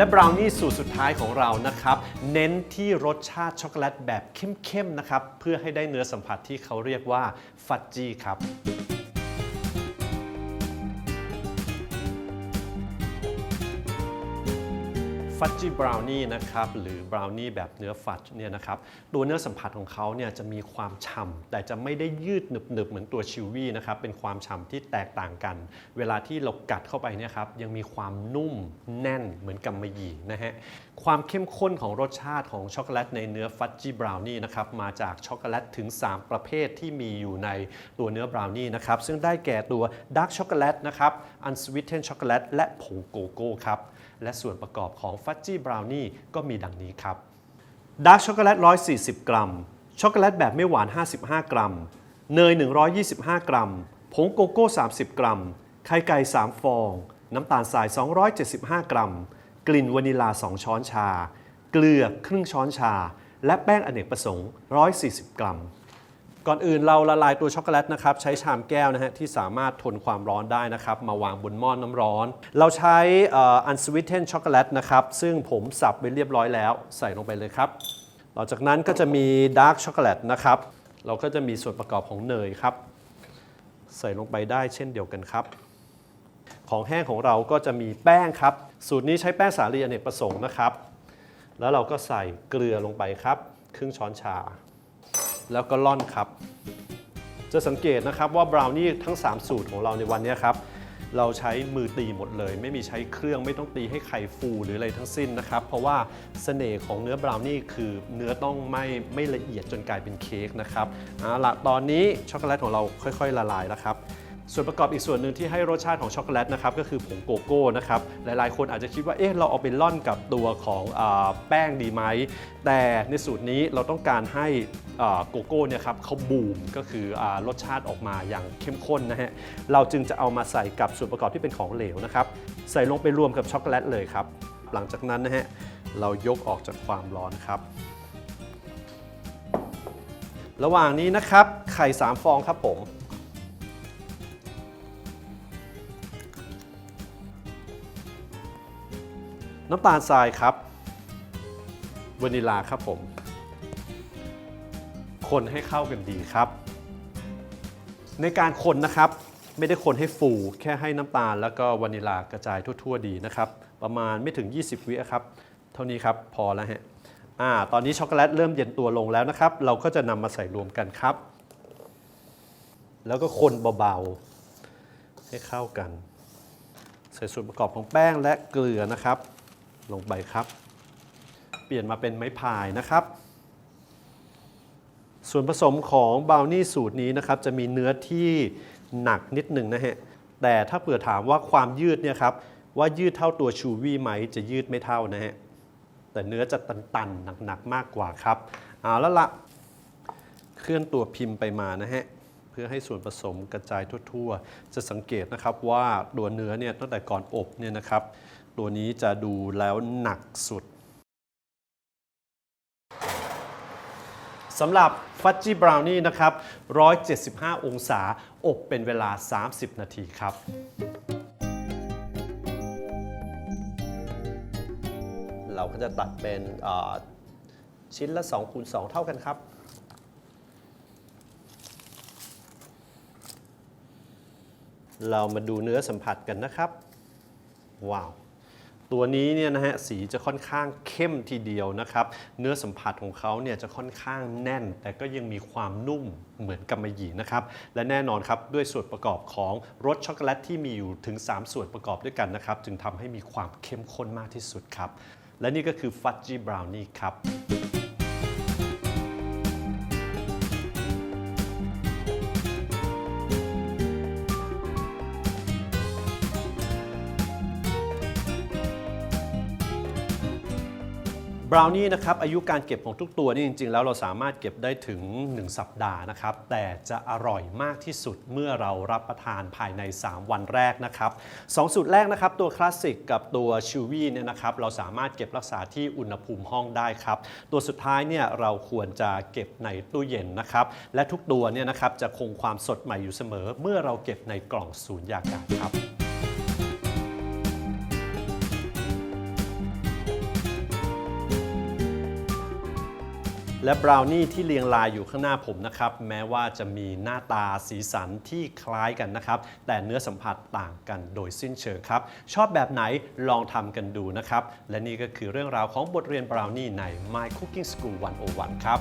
และบราวนี่สูตรสุดท้ายของเรานะครับ เน้นที่รสชาติช็อกโกแลตแบบเข้มๆนะครับ เพื่อให้ได้เนื้อสัมผัสที่เขาเรียกว่าฟัดจี้ครับ ฟัดจี้บราวนี่นะครับหรือบราวนี่แบบเนื้อฟัดเนี่ยนะครับตัวเนื้อสัมผัสของเขาเนี่ยจะมีความฉ่ำแต่จะไม่ได้ยืดหนึบๆเหมือนตัวชิววี่นะครับเป็นความฉ่ำที่แตกต่างกัน เวลาที่เรากัดเข้าไปเนี่ยครับยังมีความนุ่มแน่นเหมือนกำมะหยี่นะฮะความเข้มข้นของรสชาติของช็อกโกแลตในเนื้อฟัดจี้บราวนี่นะครับมาจากช็อกโกแลตถึง 3 ประเภทที่มีอยู่ในตัวเนื้อบราวนี่นะครับซึ่งได้แก่ตัวดาร์กช็อกโกแลตนะครับอันสวิตเทนช็อกโกแลตและผงโกโก้ครับและส่วนประกอบของฟ d จี้บราวนี่ก็มีดังนี้ครับดาร์กช็อกโกแลต 140 กรัม ช็อกโกแลตแบบไม่หวาน 55 กรัม เนย 125 กรัม ผงโกโก้ 30 กรัม ไข่ไก่ 3 ฟอง น้ำตาลทราย 275 กรัม กลิ่นวานิลา 2 ช้อนชา เกลือครึ่งช้อนชา และแป้งอเนกประสงค์ 140 กรัม ก่อนอื่นเราละลายตัวช็อกโกแลตนะครับใช้ชามแก้วนะฮะที่สามารถทนความร้อนได้นะครับมาวางบนหม้อนน้ำร้อน เราใช้อันสวิตเทนช็อกโกแลตนะครับซึ่งผมสับไปเรียบร้อยแล้วใส่ลงไปเลยครับหลังจากนั้นก็จะมีดาร์กช็อกโกแลตนะครับเราก็จะมีส่วนประกอบของเนยครับ ใส่ลงไปได้เช่นเดียวกันครับ ของแห้งของเราก็จะมีแป้งครับ สูตรนี้ใช้แป้งสาลีอเนกประสงค์นะครับ แล้วเราก็ใส่เกลือลงไปครับ ครึ่งช้อนชา แล้วก็ล่อนครับ จะสังเกตนะครับว่าบราวนี่ทั้ง 3 สูตรของเราในวันนี้ครับ เราใช้มือตีหมดเลย ไม่มีใช้เครื่องไม่ต้องตีให้ไข่ฟูหรืออะไรทั้งสิ้นนะครับ เพราะว่าเสน่ห์ของเนื้อบราวนี่คือเนื้อต้องไม่ไม่ละเอียดจนกลายเป็นเค้กนะครับเอาละตอนนี้ช็อกโกแลตของเราค่อย ๆ ละลายแล้วครับ ส่วนประกอบอีกส่วนหนึ่งที่ให้รสชาติของช็อกโกแลตนะครับก็คือผงโกโก้นะครับหลายๆ คนอาจจะคิดว่าเอ๊ะเราเอาไปล่อนกับตัวของอแป้งดีไหม แต่ในสูตรนี้เราต้องการให้โกโก้เนี่ยครับเขาบูมก็คืออรสชาติออกมาอย่างเข้มข้นนะฮะเราจึงจะเอามาใส่กับส่วนประกอบที่เป็นของเหลวนะครับใส่ลงไปรวมกับช็อกโกแลตเลยครับหลังจากนั้นนะฮะเรายกออกจากความร้อนครับ ระหว่างนี้นะครับไข่สามฟองครับผม น้ำตาลทรายครับวานิลาครับผม คนให้เข้ากันดีครับ ในการคนนะครับ ไม่ได้คนให้ฟูแค่ให้น้ำตาล แล้วก็วานิลากระจายทั่ว ๆ ดีนะครับ ประมาณไม่ถึง 20 วิครับ เท่านี้ครับพอแล้วฮะอ่าตอนนี้ช็อกโกแลตเริ่มเย็นตัวลงแล้วนะครับ เราก็จะนำมาใส่รวมกันครับ แล้วก็คนเบาๆให้เข้ากัน ใส่ส่วนประกอบของแป้งและเกลือนะครับ ลงไปครับ เปลี่ยนมาเป็นไม้พายนะครับ ส่วนผสมของบราวนี่สูตรนี้นะครับ จะมีเนื้อที่หนักนิดหนึ่งนะฮะ แต่ถ้าเผื่อถามว่าความยืดเนี่ยครับ ว่ายืดเท่าตัวชูวี่ไหมจะยืดไม่เท่านะฮะ แต่เนื้อจะตันๆ หนักๆ มากกว่าครับ เอาแล้วละเคลื่อนตัวพิมพ์ไปมานะฮะเพื่อให้ส่วนผสมกระจายทั่ว ๆ จะสังเกตนะครับว่าตัวเนื้อเนี่ยตั้งแต่ก่อนอบเนี่ยนะครับ ตัวนี้จะดูแล้วหนักสุดสำหรับฟั d จี้บราวนี่นะครับ 175 องศา อบเป็นเวลา 30 นาทีครับ เราก็จะตัดเป็นชิ้นละ2คูณ2เท่ากันครับ เรามาดูเนื้อสัมผัสกันนะครับ ว้าว ตัวนี้เนี่ยนะฮะสีจะค่อนข้างเข้มทีเดียวนะครับ เนื้อสัมผัสของเขาเนี่ยจะค่อนข้างแน่น แต่ก็ยังมีความนุ่มเหมือนกำมะหยี่นะครับ และแน่นอนครับด้วยส่วนประกอบของรสช็อกโกแลตที่มีอยู่ถึง 3 ส่วนประกอบด้วยกันนะครับ จึงทำให้มีความเข้มข้นมากที่สุดครับ และนี่ก็คือฟัตจี้บราวนี่ครับ บราวนี่นะครับอายุการเก็บของทุกตัวนี่จริง ๆ แล้วเราสามารถเก็บได้ถึง 1 สัปดาห์นะครับ แต่จะอร่อยมากที่สุดเมื่อเรารับประทานภายใน 3 วันแรกนะครับสองสูตรแรกนะครับ ตัวคลาสสิกกับตัวชิวี่เนี่ยนะครับเราสามารถเก็บรักษาที่อุณหภูมิห้องได้ครับ ตัวสุดท้ายเนี่ยเราควรจะเก็บในตู้เย็นนะครับ และทุกตัวเนี่ยนะครับจะคงความสดใหม่อยู่เสมอ เมื่อเราเก็บในกล่องสูญญากาศครับ และบราวนี่ที่เรียงรายอยู่ข้างหน้าผมนะครับ แม้ว่าจะมีหน้าตาสีสันที่คล้ายกันนะครับ แต่เนื้อสัมผัสต่างกันโดยสิ้นเชิงครับ ชอบแบบไหนลองทำกันดูนะครับ และนี่ก็คือเรื่องราวของบทเรียนบราวนี่ใน My Cooking School 101 ครับ